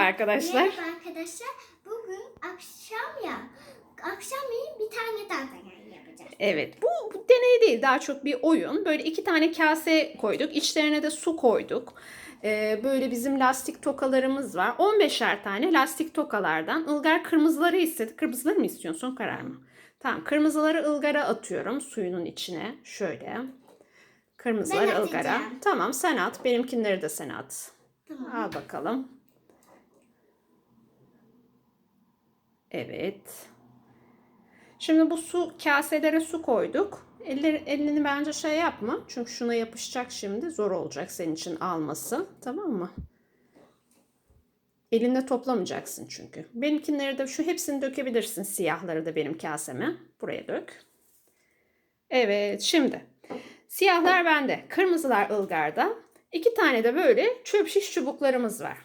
arkadaşlar. Merhaba arkadaşlar. Bugün akşam ya. Akşamleyin bir tane daha deney yapacağız. Evet bu, bu deney değil daha çok bir oyun. Böyle iki tane kase koyduk. İçlerine de su koyduk. Ee, böyle bizim lastik tokalarımız var. 15'er tane lastik tokalardan ılgar kırmızıları istedik. Kırmızıları mı istiyorsun? Son karar mı? Tamam kırmızıları ılgara atıyorum suyunun içine. Şöyle. Kırmızıları Ben ılgara. atacağım. Tamam sen at. Benimkinleri de sen at. Tamam. Al bakalım. Evet. Şimdi bu su kaselere su koyduk. Elleri, elini bence şey yapma. Çünkü şuna yapışacak şimdi. Zor olacak senin için alması. Tamam mı? Elinde toplamayacaksın çünkü. Benimkinleri de şu hepsini dökebilirsin. Siyahları da benim kaseme. Buraya dök. Evet şimdi. Siyahlar bende. Kırmızılar ılgarda. İki tane de böyle çöp şiş çubuklarımız var.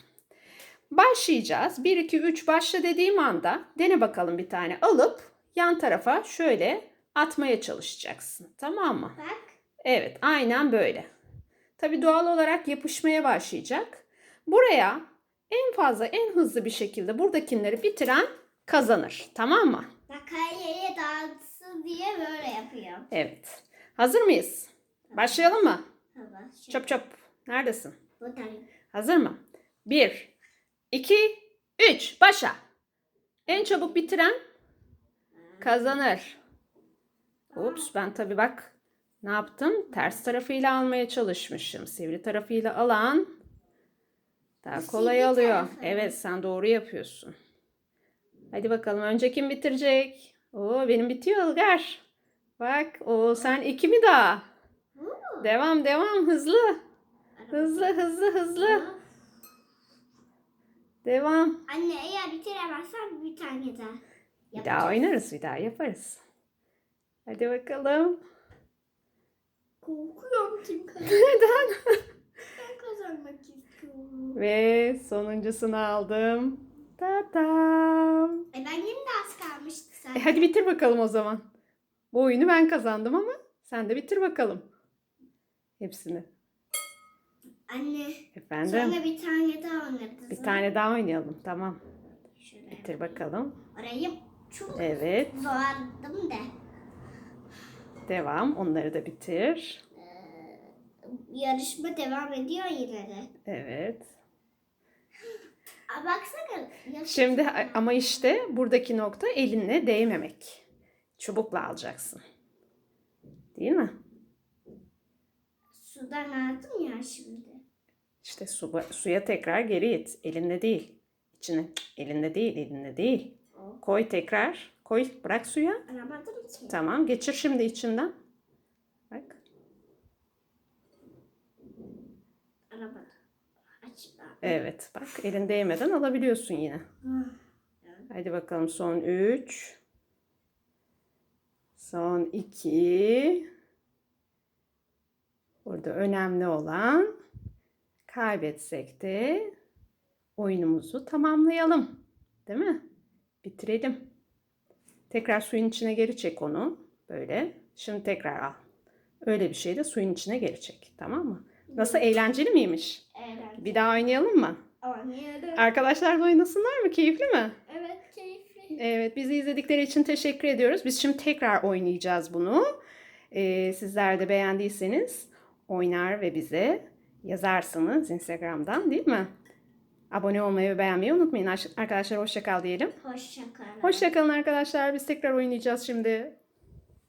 Başlayacağız. 1, 2, 3 başla dediğim anda dene bakalım bir tane alıp yan tarafa şöyle atmaya çalışacaksın. Tamam mı? Bak. Evet, aynen böyle. Tabii doğal olarak yapışmaya başlayacak. Buraya en fazla, en hızlı bir şekilde buradakileri bitiren kazanır. Tamam mı? Yere dağıtsın diye böyle yapıyor. Evet. Hazır mıyız? Başlayalım mı? Şu, Çöp çöp. Neredesin? bu tane. Hazır mı? 1, 2, 3. Başla. En çabuk bitiren kazanır. Ups ben tabii bak ne yaptım? Ters tarafıyla almaya çalışmışım. Sivri tarafıyla alan daha Sivri kolay alıyor. tarafı. Evet sen doğru yapıyorsun. Hadi bakalım önce kim bitirecek? Oo benim bitiyor Ilgar. Bak o sen iki mi daha? Devam devam hızlı. Hızlı hızlı hızlı. Devam. Anne eğer bitiremezsen bir tane daha. Bir daha oynarız bir daha yaparız. Hadi bakalım. Korkuyorum kim kazanır. Neden? Ben kazanmak istiyorum. Ve sonuncusunu aldım. Tatam. E ben yine de az kalmıştı E zaten. hadi bitir bakalım o zaman. Bu oyunu ben kazandım ama sen de bitir bakalım. Hepsini. Anne Efendim. sonra bir tane daha oynarız. Bir tane daha oynayalım. Tamam. Şöyle. Bitir bakalım. Orayı çok Evet. zorladım da. Devam. Onları da bitir. Yarışma devam ediyor yine de. Evet. Baksana. Şimdi ama işte buradaki nokta elinle değmemek. Çubukla alacaksın. Değil mi? Sudan aldım ya şimdi. İşte su, suya tekrar geri it. Elinde değil. İçine. Elinde değil, elinde değil. Koy tekrar. Koy, bırak suya. Tamam, geçir şimdi içinden. Bak. Evet, bak elin değmeden alabiliyorsun yine. Hadi bakalım son 3. Son 2. Burada önemli olan kaybetsek de oyunumuzu tamamlayalım. Değil mi? Bitirelim. Tekrar suyun içine geri çek onu. Böyle. Şimdi tekrar al. Öyle bir şey de suyun içine geri çek. Tamam mı? Nasıl eğlenceli miymiş? Evet. Bir daha oynayalım mı? Oynayalım. Arkadaşlar da oynasınlar mı? Keyifli mi? Evet keyifli. Evet, bizi izledikleri için teşekkür ediyoruz. Biz şimdi tekrar oynayacağız bunu. Ee, sizler de beğendiyseniz oynar ve bize yazarsınız Instagram'dan değil mi? Abone olmayı ve beğenmeyi unutmayın. Arkadaşlar hoşça kal diyelim. Hoşça kalın. Hoşça kalın arkadaşlar. Biz tekrar oynayacağız şimdi.